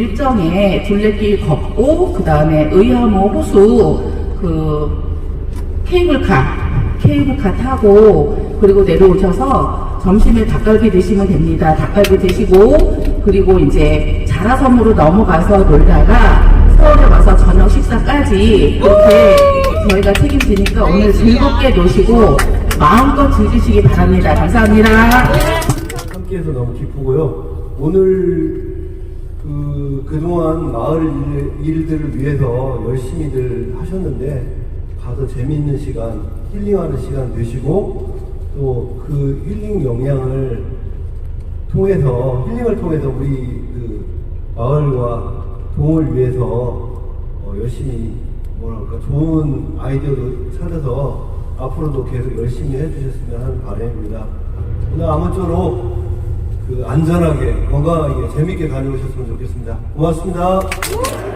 일정에 둘레길 걷고 그 다음에 의하모 호수 그 케이블카 케이블카 타고 그리고 내려오셔서 점심에 닭갈비 드시면 됩니다. 닭갈비 드시고 그리고 이제 자라섬으로 넘어가서 놀다가 서울에 와서 저녁 식사까지 이렇게 저희가 책임지니까 오늘 즐겁게 노시고 마음껏 즐기시기 바랍니다. 감사합니다. 함께해서 너무 기쁘고요. 오늘 그 그동안 마을 일, 일들을 위해서 열심히들 하셨는데 가서 재미있는 시간, 힐링하는 시간 되시고 또 그 힐링 영향을 통해서 힐링을 통해서 우리 그 마을과 동을 위해서 어, 열심히 뭐랄까 좋은 아이디어도 찾아서 앞으로도 계속 열심히 해주셨으면 하는 바람입니다. 오늘 아무쪼록 그 안전하게 건강하게 재밌게 다녀오셨으면 좋겠습니다. 고맙습니다.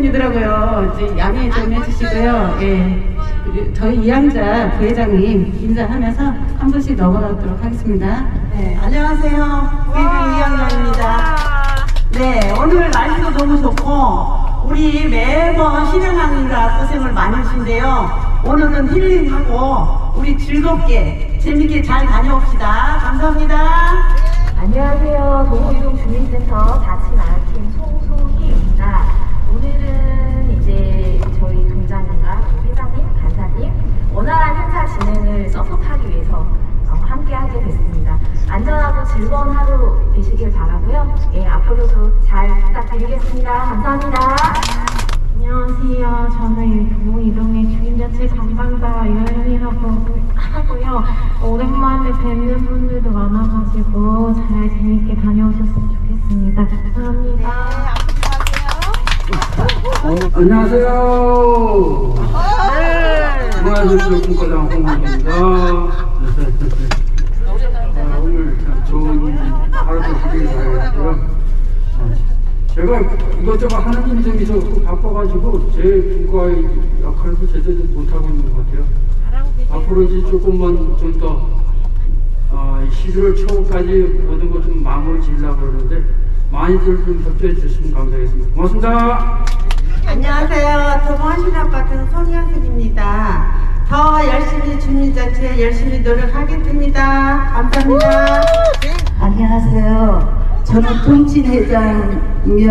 꼴불견이더라고요. 이제 양해 좀 해주시고요. 예. 저희 이양자 부회장님 인사하면서 한 분씩 넘어가도록 하겠습니다. 네, 안녕하세요. 위뷰 이영자입니다. 네, 오늘 날씨도 너무 좋고, 우리 매번 실행하느라 고생을 많이 하신데요. 오늘은 힐링하고, 우리 즐겁게, 재밌게 잘 다녀옵시다. 감사합니다. 안녕하세요. 동호이동 주민센터 다친 아팀 송소희입니다. 위해서 어, 함께 하게 됐습니다. 안전하고 즐거운 하루 되시길 바라고요. 예, 앞으로도 잘 부탁드리겠습니다. 감사합니다. 안녕하세요. 저는 동이동의 주민자치 담당자 유현이라고 하고요. 오랜만에 뵙는 분들도 많아가지고 잘 재밌게 다녀오셨으면 좋겠습니다. 감사합니다. 안녕하세요. 안녕하세요. 꿈과장 홍문입니다. 아, 오늘 참 좋은 하루도 하길 바라겠고요. 어, 제가 이것저것 하는 일이 좀 바빠가지고 제 국가의 역할도 제대로 못하고 있는 것 같아요. 앞으로 이제 조금만 좀더 어, 11월 초까지 모든 것 좀 마무리 지으려고 그러는데 많이들 좀 협조해 주시면 감사하겠습니다. 고맙습니다. 안녕하세요. 도봉하신 아파트 손희영입니다. 더 열심히 주민자치에 열심히 노력하겠습니다. 감사합니다. 안녕하세요. 저는 통진회장이며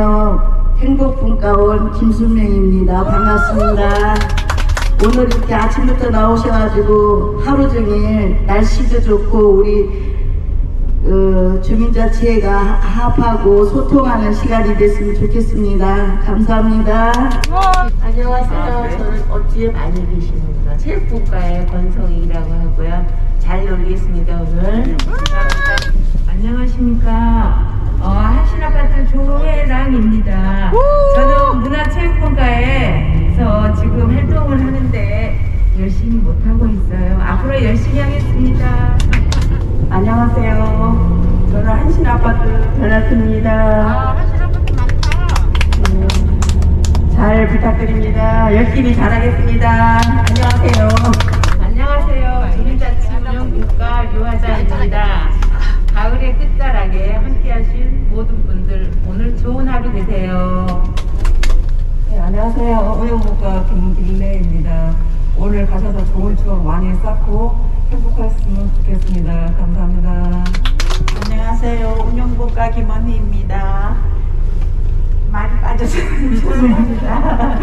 행복분과원 김순명입니다. 반갑습니다. 오늘 이렇게 아침부터 나오셔가지고 하루 종일 날씨도 좋고 우리 어, 주민자치회가 합하고 소통하는 시간이 됐으면 좋겠습니다. 감사합니다. 안녕하세요. 저는 업주에 많이 계십니다. 체육분과의 권성이라고 하고요. 잘 놀겠습니다, 오늘. 안녕하십니까. 어, 한신아파트 조혜랑입니다. 저는 문화체육분과에서 지금 활동을 하는데 열심히 못하고 있어요. 앞으로 열심히 하겠습니다. 안녕하세요. 저는 한신아파트 변화입니다. 음, 잘 부탁드립니다. 열심히 잘하겠습니다. 안녕하세요. 안녕하세요. 주민자치 운영 국가 유화자입니다. 가을의 끝자락에 함께하신 모든 분들 오늘 좋은 하루 되세요. 네, 안녕하세요. 의용국가 김길래입니다. 오늘 가셔서 좋은 추억 많이 쌓고 행복하셨으면 좋겠습니다. 감사합니다. 안녕하세요. 운영국가 김언니입니다. 많이 빠져서 죄송합니다.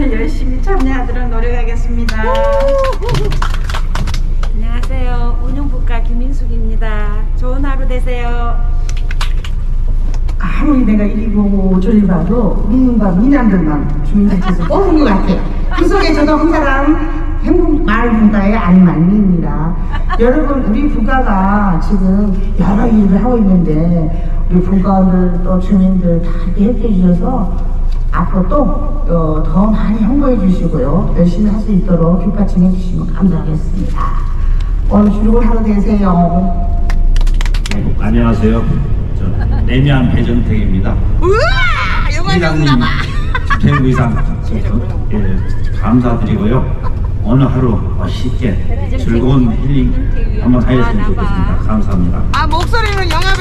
열심히 참여하도록 노력하겠습니다. 안녕하세요. 운영국가 김민숙입니다. 좋은 하루 되세요. 아무리 내가 이리 보고 저리 봐도 민과 미남들만 주민자치에서 뽑은 것 같아요. 그 속에 저도 한 사람 행복 마을 분가의 안만미입니다. 여러분 우리 분가가 지금 여러 일을 하고 있는데 우리 분가원들 또 주민들 다 이렇게 협조해 주셔서 앞으로 또 어, 더 많이 홍보해 주시고요. 열심히 할 수 있도록 뒷받침해 주시면 감사하겠습니다. 오늘 즐거운 하루 되세요. 안녕하세요. 저 내면 배정택입니다. 회장님 집행부의장 예, 감사드리고요. 오늘 하루 멋있게 즐거운 힐링 한번 하였으면 좋겠습니다. 감사합니다. 아 목소리는 영화?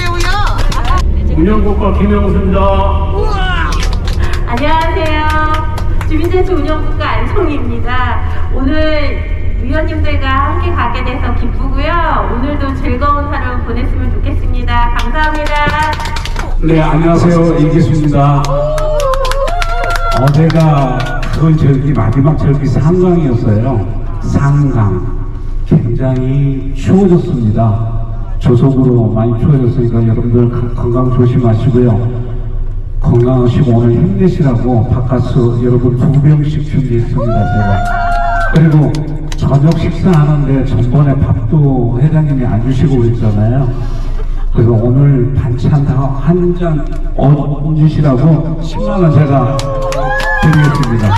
운영국가 김영수입니다. 안녕하세요. 주민자치 운영국가 안송입니다. 오늘 위원님들과 함께 가게 돼서 기쁘고요. 오늘도 즐거운 하루 보냈으면 좋겠습니다. 감사합니다. 네, 안녕하세요. 이기수입니다. 어제가 그 절기, 마지막 절기 상강이었어요. 상강. 굉장히 추워졌습니다. 조속으로 많이 추워졌으니까 여러분들 가- 건강 조심하시고요. 건강하시고 오늘 힘내시라고 바카스 여러분 두 병씩 준비했습니다, 제가. 그리고 저녁 식사하는데 전번에 밥도 회장님이 안 주시고 그랬잖아요. 그래서 오늘 반찬 한잔 얹으시라고 10만원 제가 드리겠습니다.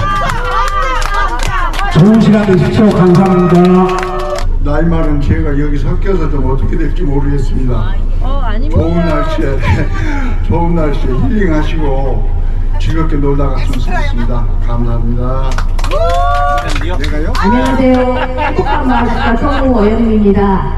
좋은 시간 되십시오. 감사합니다. 나이 많은 제가 여기 섞여서 좀 어떻게 될지 모르겠습니다. 좋은 날씨에 좋은 날씨에 힐링하시고 즐겁게 놀다 갔으면 좋겠습니다. 감사합니다. 내가요? 안녕하세요. 행복한 마을국가 성우오영입니다.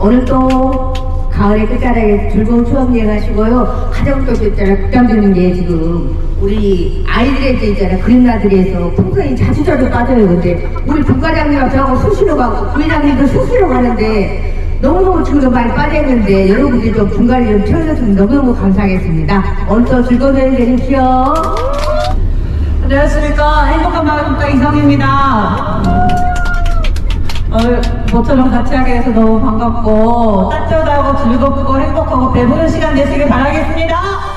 오늘 또 가을의 끝자락에 즐거운 추억 여행하시고요. 또 있잖아 극단적인 게 지금 우리 아이들에게 있잖아 그림나들이에서 풍선이 자주 자주 빠져요. 근데 우리 분과장님하고 저하고 수시로 가고 부회장님도 수시로 가는데 너무너무 지금 많이 빠져있는데 여러분들이 좀 분갈이 좀 채워줬으면 너무너무 감사하겠습니다. 오늘 또 즐거운 여행 되십시오. 안녕하십니까. 행복한 국가 이성입니다. 어, 모처럼 같이 하게 돼서 너무 반갑고 따뜻하고 즐겁고 행복하고 배부른 시간 되시길 바라겠습니다.